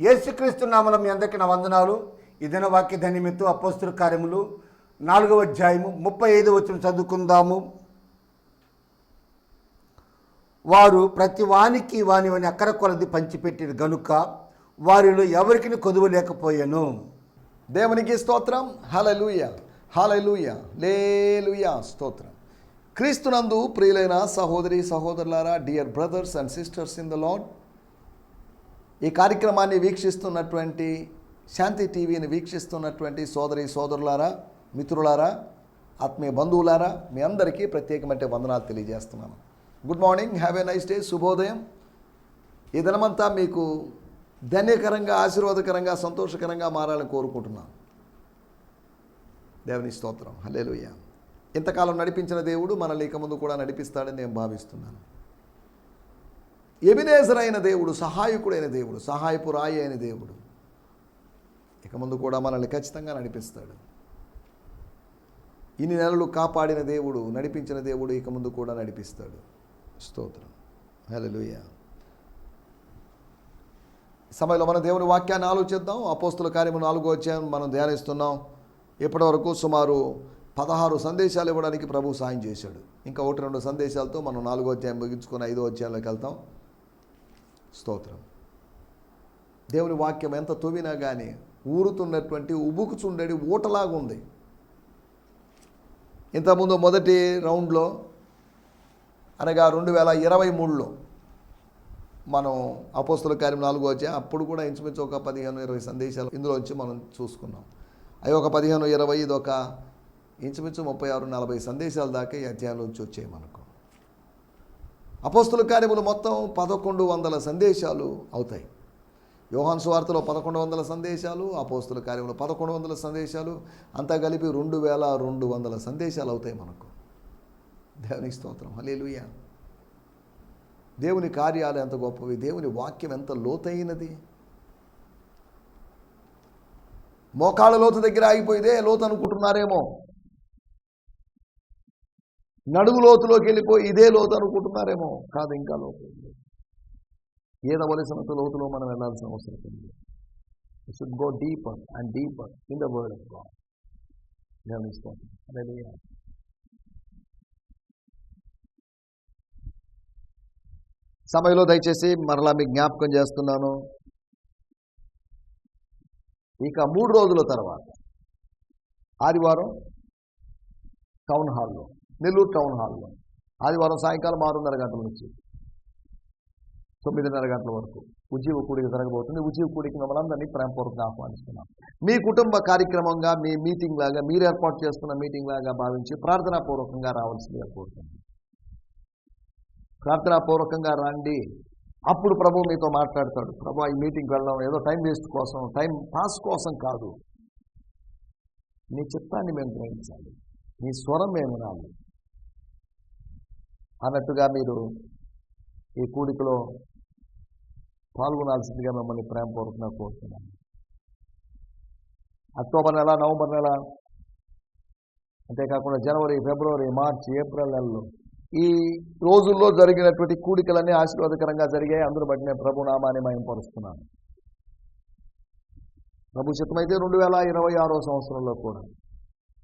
యేసుక్రీస్తు నామలం మీ అందరికీ నా వందనాలు. ఈ వాక్య ధన్యమిత్తు అపోస్తుల కార్యములు. నాలుగవ అధ్యాయము ముప్పై ఐదు వచ్చిన చదువుకుందాము. వారు ప్రతి వానికి వాని వాని అక్కర కొలది పంచిపెట్టిన గనుక వారిలో ఎవరికి కొదువు లేకపోయాను. దేవునికి స్తోత్రం. హలలుయ హలలుయ లేలుయ స్తోత్రం. క్రీస్తునందు ప్రియులైన సహోదరి సహోదరులారా dear brothers and sisters in the lord ఈ కార్యక్రమాన్ని వీక్షిస్తున్నటువంటి శాంతి టీవీని వీక్షిస్తున్నటువంటి సోదరి సోదరులారా మిత్రులారా ఆత్మీయ బంధువులారా మీ అందరికీ ప్రత్యేకమైన వందనాలు తెలియజేస్తున్నాను. Good morning have a nice day శుభోదయం. ఈ దినమంతా మీకు ధన్యకరంగా ఆశీర్వాదకరంగా సంతోషకరంగా మారాలని కోరుకుంటున్నాను. దేవుని స్తోత్రం. హల్లెలూయా ఇంతకాలం నడిపించిన దేవుడు మనల్ని ఇక ముందు కూడా నడిపిస్తాడని నేను భావిస్తున్నాను. ఎబినేజర్ అయిన దేవుడు సహాయకుడైన దేవుడు సహాయపు రాయి అయిన దేవుడు. ఇక ముందు కూడా మనల్ని ఖచ్చితంగా నడిపిస్తాడు. ఇన్ని నెలలు కాపాడిన దేవుడు నడిపించిన దేవుడు ఇక ముందు కూడా నడిపిస్తాడు. స్తోత్రం. హలోయ సమయంలో మన దేవుని వాక్యాన్ని ఆలోచిద్దాం. అపోస్తుల కార్యము నాలుగో అధ్యాయం మనం ధ్యానిస్తున్నాం. ఇప్పటివరకు సుమారు పదహారు సందేశాలు ఇవ్వడానికి ప్రభు సాయం చేశాడు. ఇంకా ఒకటి రెండు సందేశాలతో మనం నాలుగో అధ్యాయం ముగించుకొని ఐదో అధ్యాయంలోకి వెళ్తాం. స్తోత్రం. దేవుని వాక్యం ఎంత తొవినా కానీ ఊరుతున్నటువంటి ఉబుకుచుండడి ఊటలాగా ఉంది. ఇంతకుముందు మొదటి రౌండ్లో అనగా రెండు వేల ఇరవై మూడులో మనం అపోస్తుల కార్యం నాలుగో వచ్చా అప్పుడు కూడా ఇంచుమించు ఒక పదిహేను ఇరవై సందేశాలు ఇందులో వచ్చి మనం చూసుకున్నాం. అవి ఒక పదిహేను ఇరవై ఇది ఒక ఇంచుమించు ముప్పై ఆరు నలభై సందేశాల దాకా ఈ అధ్యాయంలో వచ్చి వచ్చాయి మనకు. అపోస్తుల కార్యములు మొత్తం పదకొండు వందల సందేశాలు అవుతాయి. యోహాన్ సువార్తలో పదకొండు వందల సందేశాలు అపోస్తుల కార్యములు పదకొండు వందల సందేశాలు అంతా కలిపి రెండు వేల రెండు వందల సందేశాలు అవుతాయి మనకు. దేవుని స్తోత్రం. హలేలుయ దేవుని కార్యాలు ఎంత గొప్పవి దేవుని వాక్యం ఎంత లోతైనది. మోకాళ్ళ లోతు దగ్గర ఆగిపోయిదే లోతు అనుకుంటున్నారేమో నడుగు లోతులోకి వెళ్ళిపోయి ఇదే లోతు అనుకుంటున్నారేమో. కాదు ఇంకా లోతు ఏదవలసినంత లోతులో మనం వెళ్ళాల్సిన అవసరం ఉంది should go deeper and deeper in the word of God దేవుని సమయంలో దయచేసి మరలా మీకు జ్ఞాపకం చేస్తున్నాను. ఇక మూడు రోజుల తర్వాత ఆదివారం టౌన్ హాల్లో. నెల్లూరు టౌన్ హాల్లో ఆదివారం సాయంకాలం ఆరున్నర గంటల నుంచి. తొమ్మిదిన్నర గంటల వరకు. ఉద్యోగ కూడిక జరగబోతుంది. ఉద్యోగ కూడిక మిమ్మల్ని అందరినీ ప్రేమపూర్వకంగా ఆహ్వానిస్తున్నాం. మీ కుటుంబ కార్యక్రమంగా మీ మీటింగ్ లాగా మీరు ఏర్పాటు చేస్తున్న మీటింగ్ లాగా భావించి ప్రార్థనాపూర్వకంగా రావాల్సిందిగా కోరుతుంది ప్రార్థనాపూర్వకంగా రండి. అప్పుడు ప్రభు మీతో మాట్లాడతాడు. ప్రభు ఈ మీటింగ్కి వెళ్ళడం ఏదో టైం వేస్ట్ కోసం టైం పాస్ కోసం కాదు. నీ చిత్తాన్ని మేము గ్రహించాలి. నీ స్వరం మేము రాలి అన్నట్టుగా మీరు ఈ కూడికలో పాల్గొనాల్సిందిగా మిమ్మల్ని ప్రేమపూర్వకంగా కోరుతున్నాను. అక్టోబర్ నెల నవంబర్ నెల అంతేకాకుండా జనవరి ఫిబ్రవరి మార్చి ఏప్రిల్ నెలలో ఈ రోజుల్లో జరిగినటువంటి కూడికలన్నీ ఆశీర్వాదకరంగా జరిగాయి. అందరూ బట్టి నేను ప్రభు నామాన్ని మయంపరుస్తున్నాను ప్రభు చిత్తమైతే రెండు వేల ఇరవై ఆరో సంవత్సరంలో కూడా.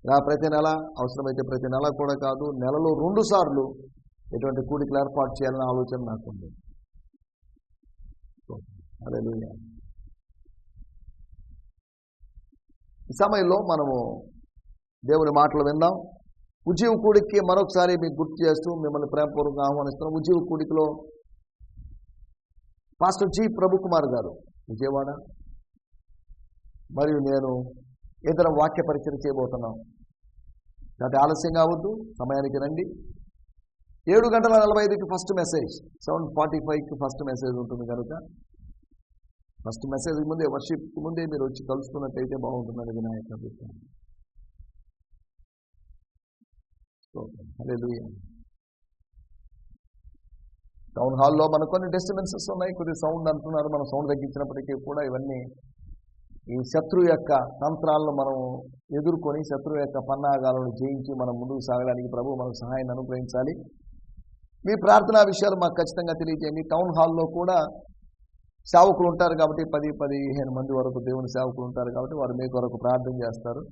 ఇలా ప్రతి నెల అవసరమైతే ప్రతి నెల కూడా కాదు నెలలో రెండు సార్లు ఎటువంటి కూడికలు ఏర్పాటు చేయాలనే ఆలోచన నాకుంది. అదే ఈ సమయంలో మనము దేవుని మాటలు విందాం. ఉజీవ కూడికి మరొకసారి మీకు గుర్తు చేస్తూ మిమ్మల్ని ప్రేమపూర్వకంగా ఆహ్వానిస్తున్నాం. ఉజీవ కూడికలో పాస్టర్ జి ప్రభుకుమార్ గారు విజయవాడ. మరియు నేను ఇతర వాక్య పరిచయం చేయబోతున్నాం. కాబట్టి ఆలస్యం కావద్దు సమయానికి రండి. ఏడు గంటల నలభై ఐదుకి ఫస్ట్ మెసేజ్ సెవెన్ ఫార్టీ ఫైవ్కి ఫస్ట్ మెసేజ్ ఉంటుంది కనుక ఫస్ట్ మెసేజ్కి ముందే వర్షిప్కి ముందే మీరు వచ్చి కలుసుకున్నట్టయితే బాగుంటుందని వినాయక అభిప్రాయం టౌన్ హాల్లో మన కొన్ని డిస్టర్బెన్సెస్ ఉన్నాయి. కొద్ది సౌండ్ అంటున్నారు. మనం సౌండ్ తగ్గించినప్పటికీ కూడా ఇవన్నీ ఈ శత్రువు యొక్క తంత్రాలను మనం ఎదుర్కొని శత్రువు యొక్క పన్నాగాలను జయించి మనం ముందుకు సాగడానికి ప్రభు మనకు సహాయాన్ని అనుగ్రహించాలి. మీ ప్రార్థనా విషయాలు మాకు ఖచ్చితంగా తెలియజేయండి. టౌన్ హాల్లో కూడా సేవకులు ఉంటారు కాబట్టి పది పదిహేను మంది వరకు దేవుని సేవకులు ఉంటారు కాబట్టి వారు మీ కొరకు ప్రార్థన చేస్తారు.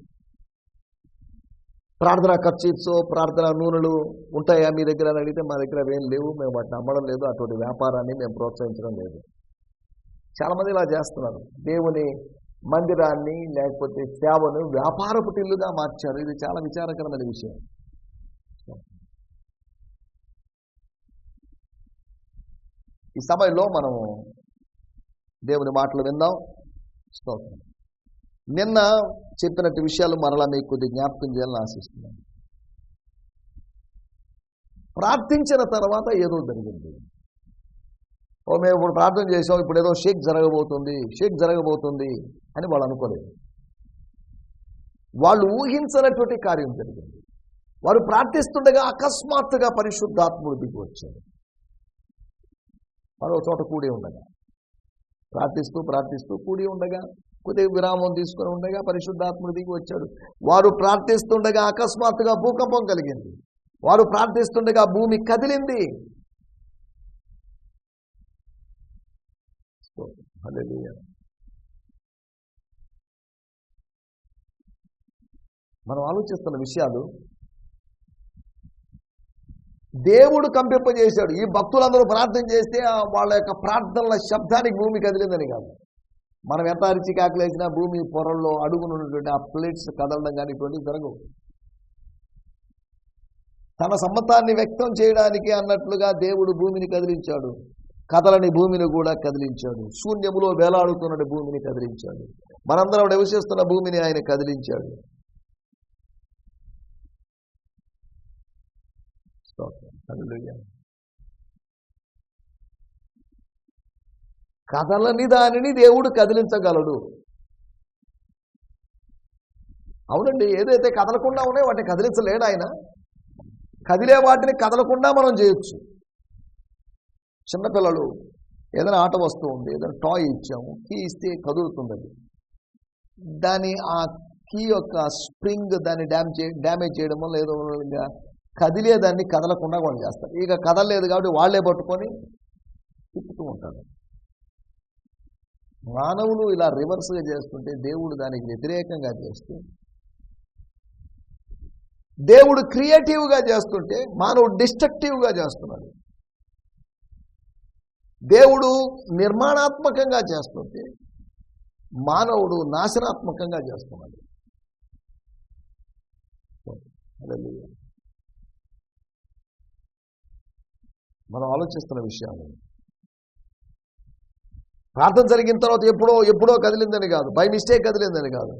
ప్రార్థన ఖర్చీప్స్ ప్రార్థన నూనెలు ఉంటాయా మీ దగ్గర అని అడిగితే మా దగ్గర ఏం లేవు. మేము వాటిని అమ్మడం లేదు. అటువంటి వ్యాపారాన్ని మేము ప్రోత్సహించడం లేదు. చాలామంది ఇలా చేస్తున్నారు. దేవుని మందిరాన్ని లేకపోతే సేవను వ్యాపారపు టిల్లుగా మార్చారు. ఇది చాలా విచారకరమైన విషయం. ఈ సమయంలో మనము దేవుని మాటలు విందాం. స్తోత్రం. నిన్న చెప్పినట్టు విషయాలు మరలా మీకు కొద్ది జ్ఞాపకం చేయాలని ఆశిస్తున్నాను. ప్రార్థించిన తర్వాత ఏదో జరిగింది. ఓ మేము ఇప్పుడు ప్రార్థన చేసాం ఇప్పుడు ఏదో షేక్ జరగబోతుంది షేక్ జరగబోతుంది అని వాళ్ళు అనుకోలేదు. వాళ్ళు ఊహించనటువంటి కార్యం జరిగింది. వారు ప్రార్థిస్తుండగా అకస్మాత్తుగా పరిశుద్ధాత్ముడు దిగి వచ్చాడు. మరో చోట కూడి ఉండగా. ప్రార్థిస్తూ ప్రార్థిస్తూ కూడి ఉండగా కొద్దిగా విరామం తీసుకుని ఉండగా పరిశుద్ధాత్ముడు దిగి వచ్చాడు. వారు ప్రార్థిస్తుండగా అకస్మాత్తుగా భూకంపం కలిగింది. వారు ప్రార్థిస్తుండగా భూమి కదిలింది. మనం ఆలోచిస్తున్న విషయాలు దేవుడు కంపింపజేశాడు. ఈ భక్తులందరూ ప్రార్థన చేస్తే వాళ్ళ యొక్క ప్రార్థనల శబ్దానికి భూమి కదిలిందని కాదు. మనం ఎంత అరిచి కాకలేసినా భూమి పొరల్లో అడుగునున్నటువంటి ఆ ప్లేట్స్ కదలడం కానీ ఇటువంటి జరగవు. తన సమ్మతాన్ని వ్యక్తం చేయడానికి అన్నట్లుగా దేవుడు భూమిని కదిలించాడు. కదలని భూమిని కూడా కదిలించాడు. శూన్యములో వేలాడుతున్న భూమిని కదిలించాడు. మనందరం నివసిస్తున్న భూమిని ఆయన కదిలించాడు. స్తోత్రం. కదలని దానిని దేవుడు కదిలించగలడు. అవునండి ఏదైతే కదలకుండా ఉన్నాయో వాటిని కదిలించలేడు ఆయన. కదిలే వాటిని కదలకుండా మనం చేయొచ్చు. చిన్నపిల్లలు ఏదైనా ఆట వస్తువు ఉంది ఏదైనా టాయ్ ఇచ్చాము కీ ఇస్తే కదులుతుంది అది దాని ఆ కీ యొక్క స్ప్రింగ్ దాన్ని డ్యామ్ చే డ్యామేజ్ చేయడం వల్ల ఏదో కదిలేదాన్ని కదలకుండా వాళ్ళు చేస్తారు. ఇక కదలలేదు కాబట్టి వాళ్ళే పట్టుకొని తిప్పుతూ ఉంటారు. మానవులు ఇలా రివర్స్గా చేస్తుంటే దేవుడు దానికి వ్యతిరేకంగా చేస్తూ దేవుడు క్రియేటివ్గా చేస్తుంటే మానవుడు డిస్ట్రక్టివ్గా చేస్తున్నాడు. దేవుడు నిర్మాణాత్మకంగా చేస్తుంటే మానవుడు నాశనాత్మకంగా చేస్తున్నాడు. అదే మనం ఆలోచిస్తున్న విషయాలు ప్రార్థన జరిగిన తర్వాత ఎప్పుడో ఎప్పుడో కదిలిందని కాదు. బై మిస్టేక్ కదిలిందని కాదు.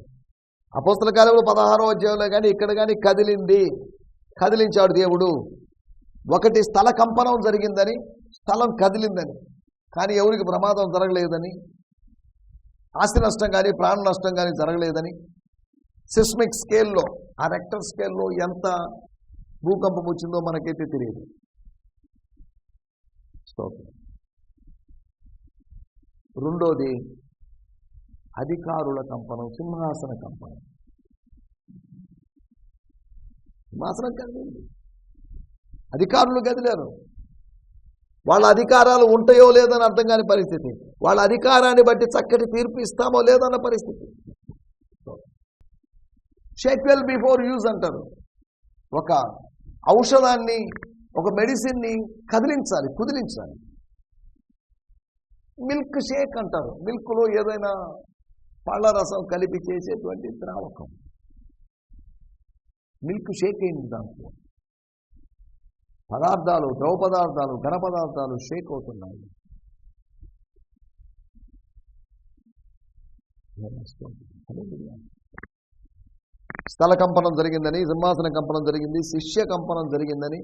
అపోస్తల కాలంలో పదహారో అధ్యాయంలో కానీ ఇక్కడ కానీ కదిలింది. కదిలించాడు దేవుడు. ఒకటి స్థల కంపనం జరిగిందని స్థలం కదిలిందని. కానీ ఎవరికి ప్రమాదం జరగలేదని ఆస్తి నష్టం కానీ ప్రాణ నష్టం కానీ జరగలేదని సిస్మిక్ స్కేల్లో ఆ రెక్టర్ స్కేల్లో ఎంత భూకంపం వచ్చిందో మనకైతే తెలియదు. స్తోత్రం. రెండోది అధికారుల కంపనం సింహాసన కంపనం. సింహాసనం కదిలింది అధికారులు కదిలేరు వాళ్ళ అధికారాలు ఉంటాయో లేదని అర్థం కాని పరిస్థితి. వాళ్ళ అధికారాన్ని బట్టి చక్కటి తీర్పు ఇస్తామో లేదన్న పరిస్థితి. షెక్వెల్ బిఫోర్ యూజ్ అంటారు. ఒక ఔషధాన్ని ఒక మెడిసిన్ని కదిలించాలి కుదిలించాలి. మిల్క్ షేక్ అంటారు. మిల్క్లో ఏదైనా పళ్ళ రసం కలిపి చేసేటువంటి ద్రావకం. మిల్క్ షేక్ అయింది దాంట్లో. పదార్థాలు ద్రవ పదార్థాలు ఘన పదార్థాలు షేక్ అవుతున్నాయి. స్థల కంపనం జరిగిందని సింహాసన కంపనం జరిగింది శిష్య కంపనం జరిగిందని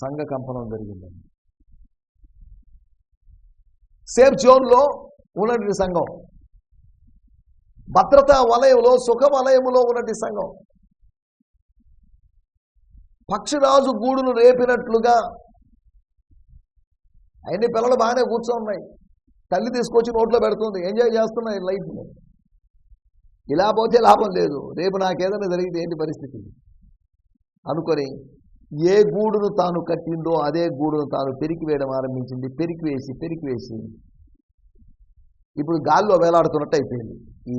సంఘ కంపనం జరిగిందండి. సేఫ్ జోన్లో ఉన్నటువంటి సంఘం. భద్రతా వలయంలో సుఖ వలయములో ఉన్నటువంటి సంఘం. పక్షిరాజు గూడును రేపినట్లుగా అన్ని పిల్లలు బాగానే కూర్చోన్నాయి తల్లి తీసుకొచ్చి నోట్లో పెడుతుంది. ఎంజాయ్ చేస్తున్నాయి లైఫ్ని ఇలా పోతే లాభం లేదు. రేపు నాకేదైనా జరిగితే ఏంటి పరిస్థితి? అనుకొని ఏ గూడును తాను కట్టిందో అదే గూడును తాను పెరికి వేయడం ఆరంభించింది. పెరికి వేసి పెరికి వేసి. ఇప్పుడు గాల్లో వేలాడుతున్నట్టు అయిపోయింది. ఈ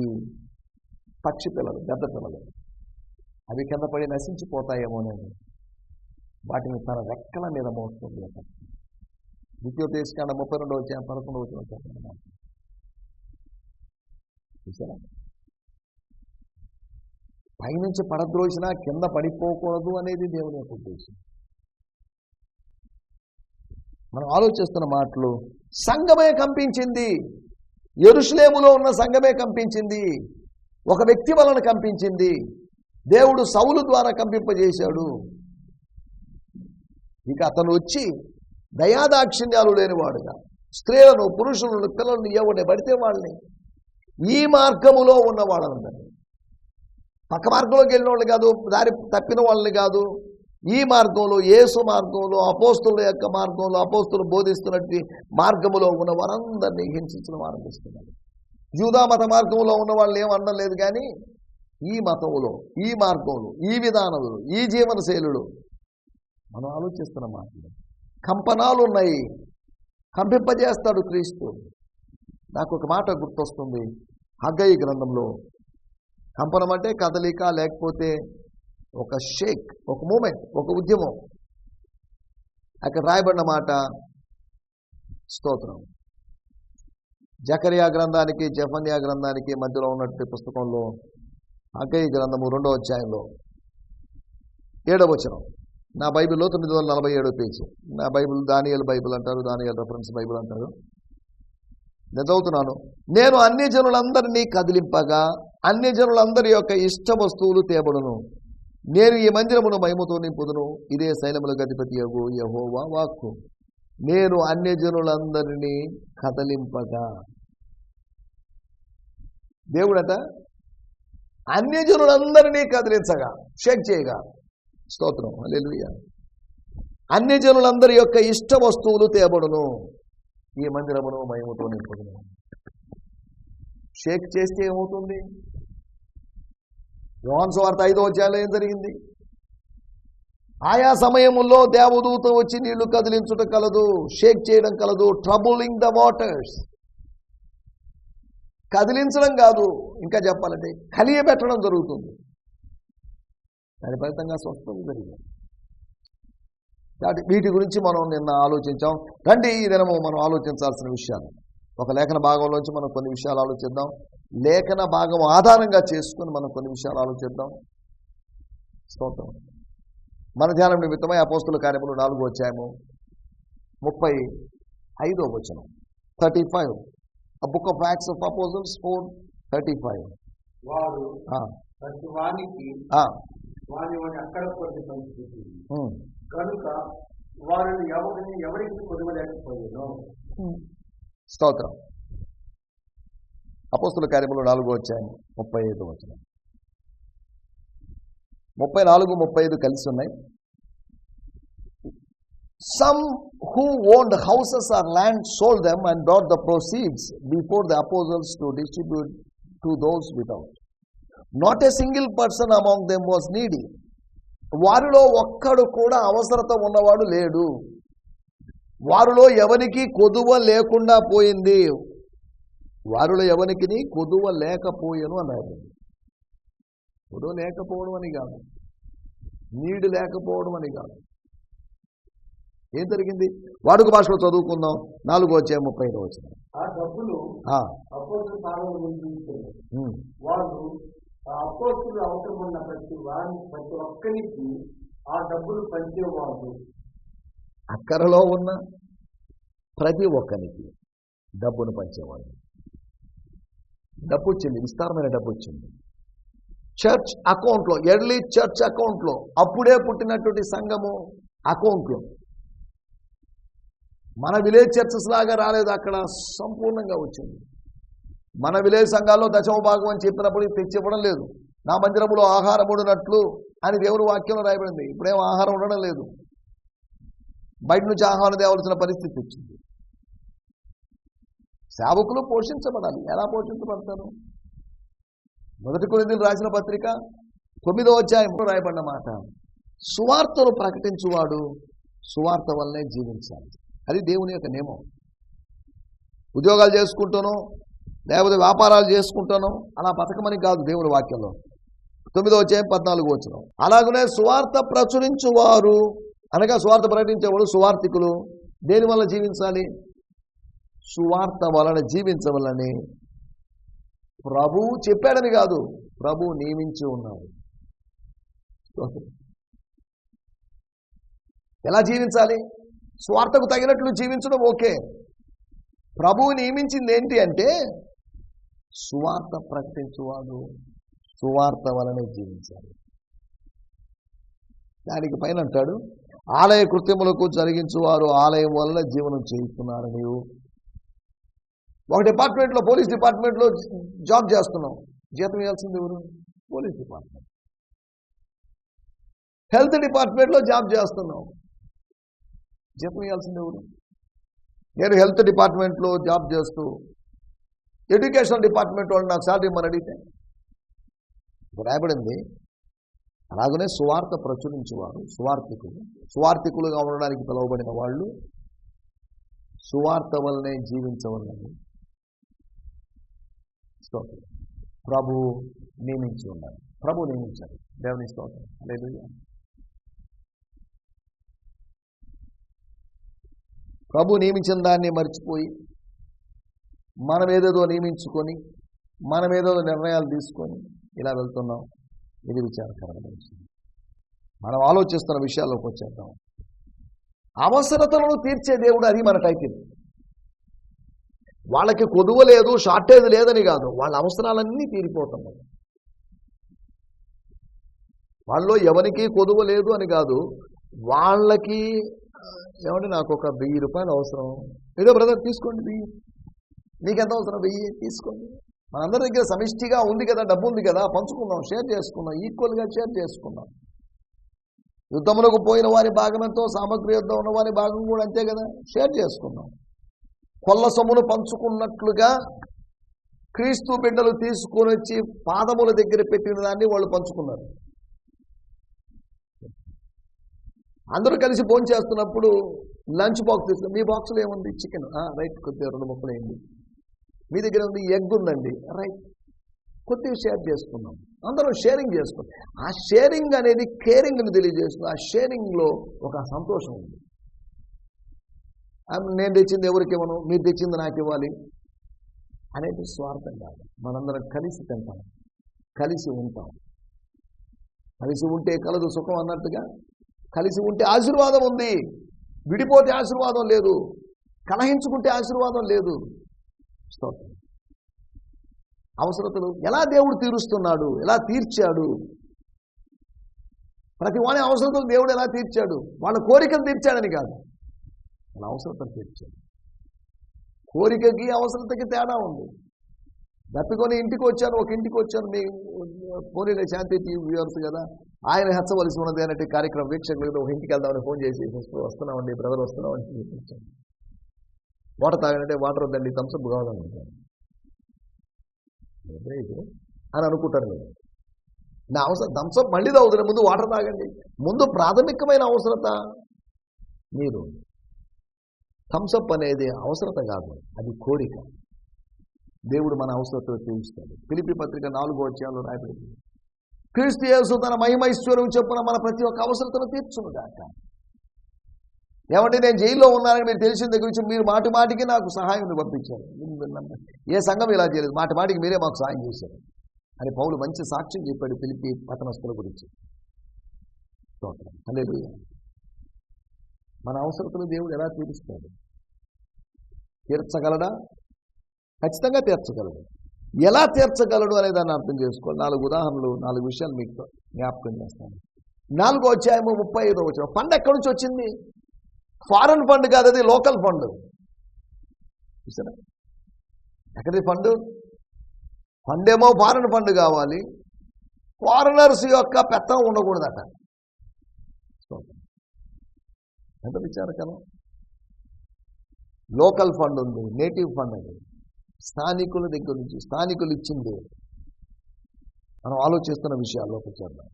పక్షి పిల్లలు గద్ద పిల్లలు. అవి కింద పడి నశించిపోతాయేమోనని వాటిని తన రెక్కల మీద మోస్తుంది అట. ద్వితీయోపదేశకాండ ముప్పై రెండు వచ్చాను పదకొండవ వచ్చిన చూసారా? పైనుంచి పడద్రోసినా కింద పడిపోకూడదు అనేది దేవుని యొక్క ఉద్దేశం. మనం ఆలోచిస్తున్న మాటలు సంఘమే కంపించింది. ఎరుషులేములో ఉన్న సంఘమే కంపించింది. ఒక వ్యక్తి వలన కంపించింది. దేవుడు సౌలు ద్వారా కంపింపజేశాడు. ఇక అతను వచ్చి దయాదాక్షిణ్యాలు లేనివాడుగా స్త్రీలను పురుషులను పిల్లలను ఎవరిని పడితే వాళ్ళని ఈ మార్గములో ఉన్న వాళ్ళందరినీ పక్క మార్గంలోకి వెళ్ళిన వాళ్ళు కాదు దారి తప్పిన వాళ్ళని కాదు. ఈ మార్గంలో ఏసు మార్గంలో అపోస్తుల యొక్క మార్గంలో అపోస్తులు బోధిస్తున్నట్టు మార్గములో ఉన్న వారందరినీ హింసించడం ఆరంభిస్తున్నారు యూదా మత మార్గంలో ఉన్న వాళ్ళు ఏమనడం అనడం లేదు కానీ ఈ మతంలో ఈ మార్గంలో ఈ విధానంలో ఈ జీవన శైలులు మనం ఆలోచిస్తున్న మాటలు. కంపనాలు ఉన్నాయి. కంపింపజేస్తాడు క్రీస్తు. నాకు ఒక మాట గుర్తొస్తుంది. హగ్గయ్య గ్రంథంలో కంపనం అంటే కదలిక లేకపోతే ఒక షేక్ ఒక మూమెంట్ ఒక ఉద్యమం. అక్కడ రాయబడిన మాట స్తోత్రం. జకరియా గ్రంథానికి జఫన్యా గ్రంథానికి మధ్యలో ఉన్నటువంటి పుస్తకంలో అగ్గయి గ్రంథము రెండో అధ్యాయంలో ఏడవ వచనం. నా బైబిల్లో తొమ్మిది వందల నలభై ఏడో పేజీ. నా బైబిల్ దానియల్ బైబిల్ అంటారు దానియల్ రెఫరెన్స్ బైబిల్ అంటారు. నేను చదువుతున్నాను. నేను అన్ని జనులందరినీ కదిలింపగా అన్ని జనులందరి యొక్క ఇష్ట వస్తువులు తేబడును. నేను ఈ మందిరమును మహిమతో నింపుదును. ఇదే శైలముల గతిపతి యగు యహోవా వాక్కు. నేను అన్య జనులందరినీ కదలింపగా దేవుడట అన్ని జనులందరినీ కదిలించగా షేక్ చేయగా స్తోత్రం. హల్లెలూయా. అన్ని జనులందరి యొక్క ఇష్ట వస్తువులు తేబడును. ఈ మందిరమును మహిమతో నింపుదును. షేక్ చేస్తే ఏమవుతుంది? యోహాన్ వార్త ఐదో అధ్యాయంలో ఏం జరిగింది? ఆయా సమయముల్లో దేవదూత వచ్చి నీళ్ళు కదిలించుట కలదు షేక్ చేయడం కలదు ట్రబులింగ్ ద వాటర్స్. కదిలించడం కాదు ఇంకా చెప్పాలంటే కలియబెట్టడం జరుగుతుంది. దాని ఫలితంగా స్వస్థత జరిగింది. వీటి గురించి మనం నిన్న ఆలోచించాం. రండి ఈ దినము మనం ఆలోచించాల్సిన విషయాలు. ఒక లేఖన భాగంలోంచి మనం కొన్ని విషయాలు ఆలోచిద్దాం. లేఖన భాగం ఆధారంగా చేసుకుని మనం కొన్ని విషయాలు ఆలోచిద్దాం. స్తోత్రం. మన ధ్యానం నిమిత్తమై అపోస్తుల కార్యములు నాలుగు వచ్చాము ముప్పై ఐదో వచనం. Thirty five. Book of acts of apostles four thirty five. కనుక వారిని ఎవరిని ఎవరికి కొదవలేకపోయాను స్తోత్రం. అపోస్తుల కార్యములు నాలుగు వచ్చాయి ముప్పై ఐదు వచ్చిన ముప్పై నాలుగు ముప్పై ఐదు కలిసి ఉన్నాయి. Some who owned houses or land sold them and brought the proceeds before the apostles to distribute to those without not a single person among them was needy వారిలో ఒక్కడు కూడా అవసరత ఉన్నవాడు లేడు. వారిలో ఎవరికి కొదువ లేకుండా పోయింది? వారిలో ఎవరికి కొదువ లేకపోయాను అన్నారు. కొదువ లేకపోవడం అని కాదు. నీడు లేకపోవడం అని కాదు. ఏం జరిగింది? వాడుక భాషలో చదువుకుందాం. నాలుగో వచ్చే ముప్పై ఐదు వచ్చిన అక్కరలో ఉన్న ప్రతి ఒక్కరికి డబ్బును పంచేవాడు డబ్బు వచ్చింది విస్తారమైన డబ్బు వచ్చింది చర్చ్ అకౌంట్లో ఎర్లీ చర్చ్ అకౌంట్లో అప్పుడే పుట్టినటువంటి సంఘము అకౌంట్లో. మన విలేజ్ చర్చెస్ లాగా రాలేదు అక్కడ సంపూర్ణంగా వచ్చింది. మన విలేజ్ సంఘాల్లో దశమ భాగం అని చెప్పినప్పుడు తెచ్చి ఇవ్వడం లేదు. నా మందిరంలో ఆహారం ఉండినట్లు అని దేవుని వాక్యంలో రాయబడింది. ఇప్పుడేం ఆహారం ఉండడం లేదు. బయట నుంచి ఆహారం తేవలసిన పరిస్థితి వచ్చింది. సేవకులు పోషించబడాలి. ఎలా పోషించబడతారు? మొదటి కొనిదిలు రాసిన పత్రిక తొమ్మిదో అధ్యాయం రాయబడిన మాట సువార్తను ప్రకటించువాడు సువార్త వల్లనే జీవించాలి. అది దేవుని యొక్క నియమం. ఉద్యోగాలు చేసుకుంటాను లేకపోతే వ్యాపారాలు చేసుకుంటాను అలా బతకమని కాదు దేవుని వాక్యంలో. తొమ్మిదో అధ్యాయం పద్నాలుగు వచ్చిన అలాగనే సువార్త ప్రచురించువారు అనగా సువార్త ప్రకటించేవాడు సువార్థికులు దేని వల్ల జీవించాలి? సువార్త వలన జీవించవలని ప్రభువు చెప్పాడని కాదు. ప్రభువు నియమించి ఉన్నాడు. ఎలా జీవించాలి? స్వార్థకు తగినట్లు జీవించడం ఓకే. ప్రభువు నియమించింది ఏంటి అంటే సువార్త ప్రకటించువాడు సువార్త వలనే జీవించాలి. దానికి పైన అంటాడు ఆలయ కృత్యములకు జరిగించువారు ఆలయం వలన జీవనం చేయిస్తున్నారు నీవు ఒక డిపార్ట్మెంట్లో పోలీస్ డిపార్ట్మెంట్లో జాబ్ చేస్తున్నాం. జీతం ఇవ్వాల్సింది ఎవరు? Police department. హెల్త్ డిపార్ట్మెంట్లో జాబ్ చేస్తున్నాం. జీతం ఇవ్వాల్సింది ఎవరు? నేను హెల్త్ డిపార్ట్మెంట్లో జాబ్ చేస్తూ ఎడ్యుకేషన్ డిపార్ట్మెంట్ వాళ్ళు నాకు శాలరీ ఇమ్మని అడిగితే రాయబడింది అలాగనే సువార్త ప్రచురించేవారు సువార్థికులు. సువార్థికులుగా ఉండడానికి పిలువబడిన వాళ్ళు సువార్త వల్లనే జీవించవలని స్తోత్రం. ప్రభు నియమించి ఉన్నారు. ప్రభు నియమించారు. దేవుని స్తోత్రం. లేదు ప్రభు నియమించిన దాన్ని మర్చిపోయి మనం ఏదేదో నియమించుకొని మనం ఏదో నిర్ణయాలు తీసుకొని ఇలా వెళ్తున్నాం. ఇది విచారకరమైన విషయం. మనం ఆలోచిస్తున్న విషయాల్లోకి వచ్చేద్దాం. అవసరతలను తీర్చే దేవుడు అది మన టైటిల్ వాళ్ళకి కొదువ లేదు షార్టేజ్ లేదని కాదు. వాళ్ళ అవసరాలన్నీ తీరిపోతున్నాయి వాళ్ళలో ఎవరికి కొదువ లేదు అని కాదు. వాళ్ళకి ఏమంటే నాకు ఒక వెయ్యి రూపాయలు అవసరం? ఏదో బ్రదర్ తీసుకోండి వెయ్యి. మీకు ఎంత అవసరం? వెయ్యి తీసుకోండి. మనందరి దగ్గర సమిష్టిగా ఉంది కదా డబ్బు ఉంది కదా పంచుకుందాం షేర్ చేసుకుందాం ఈక్వల్గా షేర్ చేసుకుందాం. యుద్ధములకు పోయిన వారి భాగం ఎంతో సామగ్రి యుద్ధం ఉన్న వారి భాగం కూడా అంతే కదా షేర్ చేసుకుందాం. కొల్ల సొమ్మును పంచుకున్నట్లుగా క్రీస్తు బిడ్డలు తీసుకొని వచ్చి పాదముల దగ్గర పెట్టిన దాన్ని వాళ్ళు పంచుకున్నారు. అందరూ కలిసి భోజనం చేస్తున్నప్పుడు లంచ్ బాక్స్ తీసుకుని మీ బాక్స్లో ఏముంది? చికెన్. రైట్. కొద్దిగా రెండు ముక్కలు అయింది మీ దగ్గర ఉంది ఎగ్ ఉందండి. రైట్. కొద్దిగా షేర్ చేసుకున్నాం. అందరం షేరింగ్ చేసుకున్నాం. ఆ షేరింగ్ అనేది కేరింగ్ని తెలియజేస్తుంది. ఆ షేరింగ్లో ఒక సంతోషం ఉంది. నేను తెచ్చింది ఎవరికి ఇవ్వను మీరు తెచ్చింది నాకు ఇవ్వాలి అనేది స్వార్థం కాదు. మనందరం కలిసి తింటాం. కలిసి ఉంటాం. కలిసి ఉంటే కలదు సుఖం అన్నట్టుగా కలిసి ఉంటే ఆశీర్వాదం ఉంది. విడిపోతే ఆశీర్వాదం లేదు. కలహించుకుంటే ఆశీర్వాదం లేదు. స్తోత్రం. అవసరతలు ఎలా దేవుడు తీరుస్తున్నాడు? ఎలా తీర్చాడు? ప్రతి వాని అవసరతలు దేవుడు ఎలా తీర్చాడు? వాళ్ళ కోరికలు తీర్చాడని కాదు. మన అవసరతలు తీర్చాడు కోరికకి అవసరతకి తేడా ఉంది. తప్పికొని ఇంటికి వచ్చాను ఒక ఇంటికి వచ్చాను. మీ పోనీలే శాంతి టీవీ వ్యూవర్స్ కదా. ఆయన హెచ్చవలసి ఉన్నది అనేటి కార్యక్రమం వీక్షకులు ఒక ఇంటికి వెళ్దామని ఫోన్ చేసి వస్తున్నామండి బ్రదర్ వస్తున్నామని చూపించాను వాటర్ తాగాలంటే వాటర్ వద్దండి థమ్స్అప్ కావాలనుకుంటాను ఇది? అని అనుకుంటారు నేను. నా అవసరం థమ్స్అప్ మళ్ళీ తాగుతుంది ముందు వాటర్ తాగండి. ముందు ప్రాథమికమైన అవసరత మీరు థమ్స్అప్ అనేది అవసరత కాదు. అది కోరిక. దేవుడు మన అవసరతలు తీరుస్తాడు. పిలిపి పత్రిక నాలుగో అధ్యాయంలో రాయబడింది. క్రీస్తు యేసు తన మహిమైశ్వర్యం చెప్పున మన ప్రతి ఒక్క అవసరతను తీర్చునుగాక. ఏమంటే నేను జైల్లో ఉన్నానని మీరు తెలిసిన దగ్గర నుంచి మీరు మాటి మాటికి నాకు సహాయం పంపించారు. ఏ సంఘం ఇలా చేయలేదు. మాటి మాటికి మీరే మాకు సహాయం చేశారు. అని పౌలు మంచి సాక్ష్యం చెప్పాడు పిలిపి పతనస్తుల గురించి. స్తోత్రం. మన అవసరతను దేవుడు ఎలా తీరుస్తాడు? తీర్చగలడా? ఖచ్చితంగా తీర్చగలడు. ఎలా తీర్చగలడు అనే దాన్ని అర్థం చేసుకోవాలి. నాలుగు ఉదాహరణలు నాలుగు విషయాలు మీకు జ్ఞాపకం చేస్తాను. నాలుగో అధ్యాయము ముప్పై ఐదో వచ్చిన ఫండ్ ఎక్కడి నుంచి వచ్చింది? ఫారెన్ ఫండ్ కాదు అది లోకల్ ఫండ్. చూసారా? ఎక్కడి ఫండ్? ఫండ్ ఏమో ఫారెన్ ఫండ్ కావాలి. ఫారినర్స్ యొక్క పెత్తం ఉండకూడదట. ఎంత విచారకరం? లోకల్ ఫండ్ ఉంది నేటివ్ ఫండ్ అది. స్థానికుల దగ్గర నుంచి స్థానికులు ఇచ్చింది. మనం ఆలోచిస్తున్న విషయాల్లోకి చేద్దాం.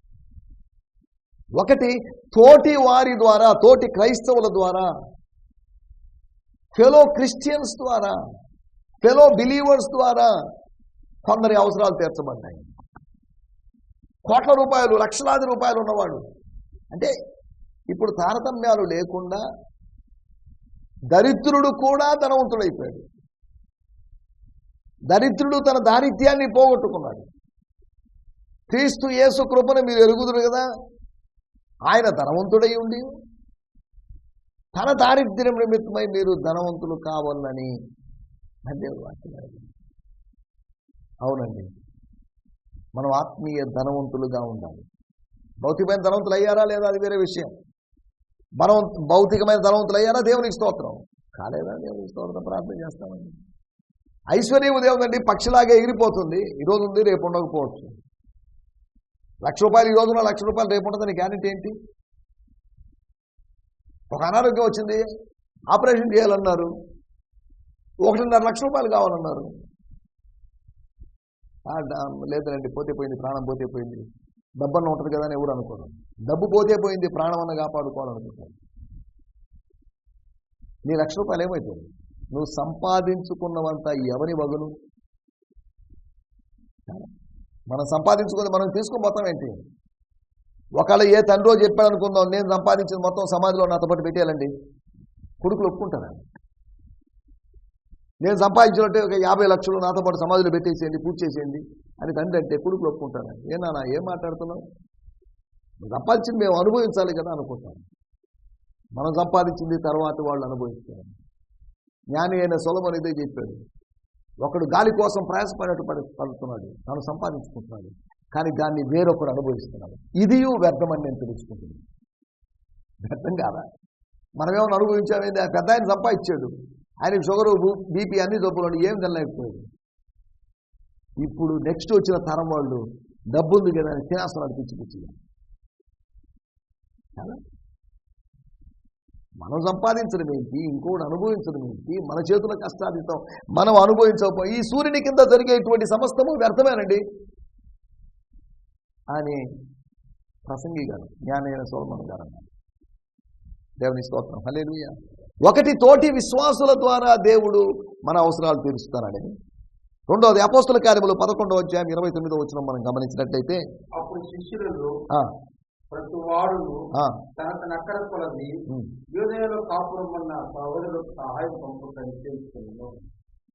ఒకటి తోటి వారి ద్వారా తోటి క్రైస్తవుల ద్వారా ఫెలో క్రిస్టియన్స్ ద్వారా ఫెలో బిలీవర్స్ ద్వారా కొందరి అవసరాలు తీర్చబడ్డాయి. కోట్ల రూపాయలు లక్షలాది రూపాయలు ఉన్నవాడు. అంటే ఇప్పుడు తారతమ్యాలు లేకుండా దరిద్రుడు కూడా ధనవంతుడైపోయాడు దరిద్రుడు తన దారిద్ర్యాన్ని పోగొట్టుకున్నాడు. క్రీస్తు యేసు కృపను మీరు ఎరుగుదురు కదా? ఆయన ధనవంతుడై ఉండి తన దారిద్ర్యం నిమిత్తమై మీరు ధనవంతులు కావాలని అని వాక్యం అవునండి. మనం ఆత్మీయ ధనవంతులుగా ఉండాలి. భౌతికమైన ధనవంతులు అయ్యారా లేదా అది వేరే విషయం. మనం భౌతికమైన ధనవంతులు అయ్యారా దేవునికి స్తోత్రం. కాలేదా? దేవునికి స్తోత్రం. ప్రార్థన చేస్తామండి. ఐశ్వర్యం దేవుందండి పక్షిలాగా ఎగిరిపోతుంది. ఈరోజు ఉంది రేపు ఉండకపోవచ్చు. లక్ష రూపాయలు ఈ రోజున లక్ష రూపాయలు రేపు ఉండదని గ్యారెంటీ ఏంటి? ఒక అనారోగ్యం వచ్చింది ఆపరేషన్ చేయాలన్నారు. ఒకటిన్నర లక్ష రూపాయలు కావాలన్నారు. లేదండి పోతే పోయింది ప్రాణం పోతే పోయింది. డబ్బన్న ఉంటుంది కదా అని ఎవరు అనుకోరు. డబ్బు పోతే పోయింది ప్రాణం అన్న కాపాడుకోవాలనుకుంటారు. నీ లక్ష రూపాయలు ఏమైపోయింది నువ్వు సంపాదించుకున్నవంతా ఎవరి వగులు మనం సంపాదించుకుని మనం తీసుకుని పోతాం ఏంటి? ఒకవేళ ఏ తండ్రో చెప్పాడనుకుందాం నేను సంపాదించిన మొత్తం సమాధిలో నాతో పాటు పెట్టేయాలండి. కొడుకులు ఒప్పుకుంటారా? నేను సంపాదించినట్టే ఒక యాభై లక్షలు నాతో పాటు సమాధిలో పెట్టేసేయండి పూర్తి చేసేయండి. అని తండ్రి అంటే కొడుకులు ఏ ఏనా ఏం మాట్లాడుతున్నావు? నువ్వు సంపాదించింది మేము అనుభవించాలి కదా అనుకుంటాను మనం సంపాదించింది తర్వాత వాళ్ళు అనుభవిస్తారు. జ్ఞాని అయిన సులభం ఇదే చెప్పాడు. ఒకడు గాలి కోసం ప్రయాసపడేట్టు పడు పడుతున్నాడు. తను సంపాదించుకుంటున్నాడు. కానీ దాన్ని వేరొకడు అనుభవిస్తున్నాడు ఇది వ్యర్థమని నేను తెలుసుకుంటుంది వ్యర్థం కాదా? మనమేమన్నా అనుభవించామేంది? ఆ పెద్ద ఆయన సంపాదించాడు. ఆయనకు షుగరు బీపీ అన్ని జబ్బులు ఏం తినలేకపోయాడు. ఇప్పుడు నెక్స్ట్ వచ్చిన తరం వాళ్ళు డబ్బు ఉంది కదా అని తినేస్తున్నాడు పిచ్చి మనం సంపాదించడం ఏంటి? ఇంకోటి అనుభవించడం ఏంటి? మన చేతుల కష్టాదితం మనం అనుభవించకపో ఈ సూర్యుని కింద జరిగేటువంటి సమస్తము వ్యర్థమేనండి. అని ప్రసంగి గారు జ్ఞానైన సోమన్ గారు అన్నారు. దేవుని స్తోత్రం. హల్లెలూయా. ఒకటి తోటి విశ్వాసుల ద్వారా దేవుడు మన అవసరాలు తీరుస్తానని రెండవది అపోస్తుల కార్యములు పదకొండవ అధ్యాయం ఇరవై తొమ్మిదో వచ్చిన మనం గమనించినట్లయితే అప్పుడు శిష్యులలో ప్రతి వాడు తన తన అక్కడ కొలది. యూదయలో కాపురం ఉన్న సహోదరులకు సహాయం పంపుట నిశ్చయించుకున్నాను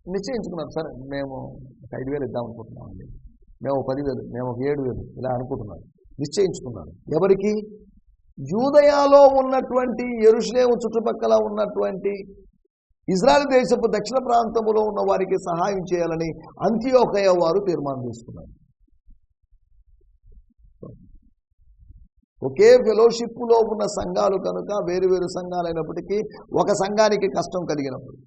నిశ్చయించుకున్నాం సరే మేము ఒక ఐదు వేలు ఇద్దాం అనుకుంటున్నామండి. మేము పదివేలు మేము ఒక ఏడు వేలు ఇలా అనుకుంటున్నాం నిశ్చయించుకున్నాను ఎవరికి? యూదయాలో ఉన్నటువంటి ఎరుషలేము చుట్టుపక్కల ఉన్నటువంటి ఇజ్రాయల్ దేశపు దక్షిణ ప్రాంతంలో ఉన్న వారికి సహాయం చేయాలని అంత్యోకయ వారు తీర్మానం తీసుకున్నారు ఒకే ఫెలోషిప్లో ఉన్న సంఘాలు కనుక వేరు వేరు సంఘాలైనప్పటికీ ఒక సంఘానికి కష్టం కలిగినప్పుడు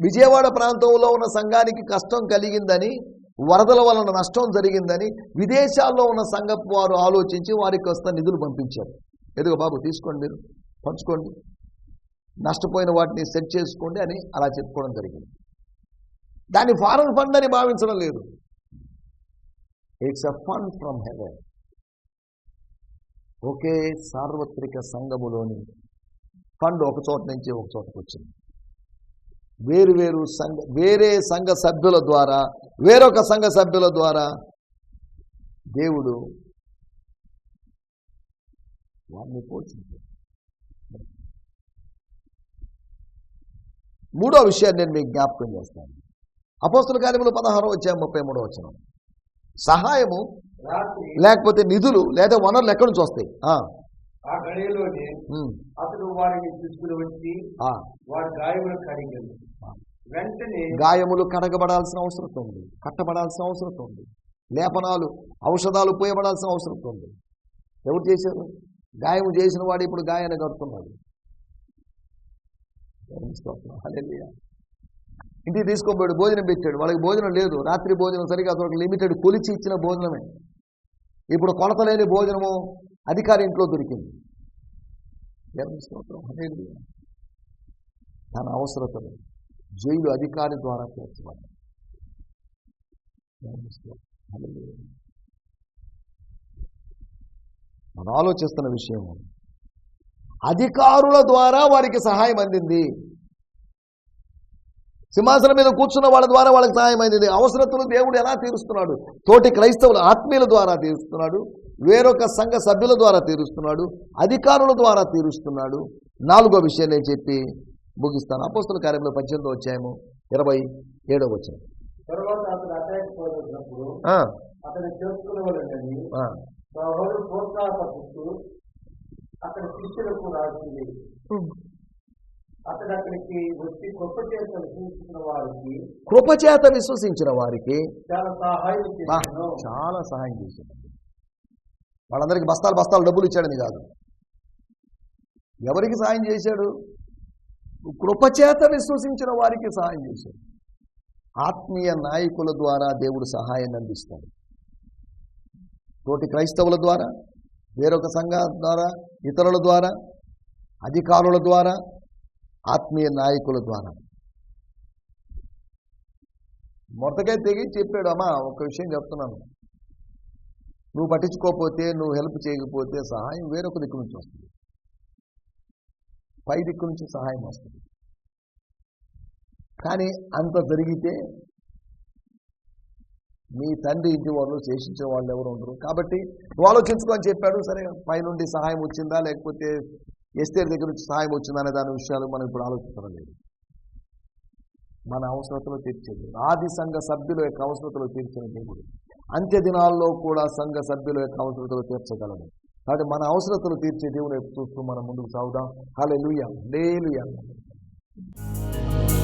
విజయవాడ ప్రాంతంలో ఉన్న సంఘానికి కష్టం కలిగిందని వరదల వలన నష్టం జరిగిందని విదేశాల్లో ఉన్న సంఘపు వారు ఆలోచించి వారికి వస్త నిధులు పంపించారు. ఎదుగు బాబు తీసుకోండి మీరు పంచుకోండి. నష్టపోయిన వాటిని సెట్ చేసుకోండి అని అలా చెప్పుకోవడం జరిగింది. దాన్ని ఫారెన్ ఫండ్ అని భావించడం లేదు. It's a fund from heaven ఒకే సార్వత్రిక సంఘములోని ఫండ్ ఒక చోట నుంచి ఒక చోటకు వచ్చింది. వేరు వేరు సంఘ వేరే సంఘ సభ్యుల ద్వారా వేరొక సంఘ సభ్యుల ద్వారా దేవుడు వారిని పోల్చింది మూడో విషయాన్ని నేను మీకు జ్ఞాపకం చేస్తాను. అపోస్తుల కార్యములు పదహారో వచ్చాయి ముప్పై మూడో వచ్చిన సహాయము లేకపోతే నిధులు లేదా వనరులు ఎక్కడి నుంచి వస్తాయి? అతడు వారిని తీసుకుని వచ్చి. వారి గాయములు కడిగాడు. వెంటనే గాయములు కడగబడాల్సిన అవసరం ఉంది. కట్టబడాల్సిన అవసరం ఉంది. లేపనాలు ఔషధాలు పోయబడాల్సిన అవసరం ఉంది. ఎవరు చేశారు? గాయము చేసిన వాడు ఇప్పుడు గాయాన్ని కడుతున్నాడు. ఇంటికి తీసుకోబోయాడు భోజనం పెట్టాడు. వాళ్ళకి భోజనం లేదు. రాత్రి భోజనం సరిగా అతను లిమిటెడ్ కొలిచి ఇచ్చిన భోజనమే. ఇప్పుడు కొలత లేని భోజనము అధికారి ఇంట్లో దొరికింది. తన అవసరతలు జైలు అధికారి ద్వారా తీర్చబడి మనం ఆలోచిస్తున్న విషయం అధికారుల ద్వారా వారికి సహాయం అందింది. సింహాసనం మీద కూర్చున్న వాళ్ళ ద్వారా వాళ్ళకి సహాయం అందింది. అవసరతలు దేవుడు ఎలా తీరుస్తున్నాడు? తోటి క్రైస్తవుల ఆత్మీయుల ద్వారా తీరుస్తున్నాడు. వేరొక సంఘ సభ్యుల ద్వారా తీరుస్తున్నాడు. అధికారుల ద్వారా తీరుస్తున్నాడు. నాలుగో విషయం నేను చెప్పి ముగిస్తాను. అపోస్తుల కార్యంలో పద్దెనిమిదో వచ్చాము ఇరవై ఏడో వచ్చాము అతను అతను శిష్యులకు రాసింది అతడు అక్కడికి వచ్చి చేతలు చూసిన వారికి కృపచేత విశ్వసించిన వారికి చాలా సహాయం చేశాను. చాలా సహాయం చేశాడు. వాళ్ళందరికీ బస్తాలు బస్తాలు డబ్బులు ఇచ్చాడని కాదు. ఎవరికి సహాయం చేశాడు? కృపచేత విశ్వసించిన వారికి సహాయం చేశాడు. ఆత్మీయ నాయకుల ద్వారా దేవుడు సహాయాన్ని అందిస్తాడు. తోటి క్రైస్తవుల ద్వారా వేరొక సంఘ ద్వారా ఇతరుల ద్వారా అధికారుల ద్వారా ఆత్మీయ నాయకుల ద్వారా. మొదటగా తెగి చెప్పాడు అమ్మా ఒక విషయం చెప్తున్నాను. నువ్వు పట్టించుకోకపోతే నువ్వు హెల్ప్ చేయకపోతే సహాయం వేరొక దిక్కు నుంచి వస్తుంది. పై దిక్కు నుంచి సహాయం వస్తుంది. కానీ అంత జరిగితే మీ తండ్రి ఇంటి వాళ్ళు శేషించే వాళ్ళు ఎవరు ఉండరు. కాబట్టి నువ్వు చెప్పాడు. సరే పైనుండి సహాయం వచ్చిందా? లేకపోతే ఎస్తేర్ దగ్గర నుంచి సహాయం వచ్చిందా అనే దాని విషయాలు మనం ఇప్పుడు ఆలోచించడం లేదు. మన అవసరతలు తీర్చేది. ఆది సంఘ సభ్యుల యొక్క అవసరతలు తీర్చిన దేవుడు. అంత్య దినాల్లో కూడా సంఘ సభ్యుల యొక్క అవసరతలు తీర్చగలడు. కాబట్టి మన అవసరతలు తీర్చే దేవుడు వైపు చూస్తూ మనం ముందుకు సాగుదాం. హలే లూయా ఈ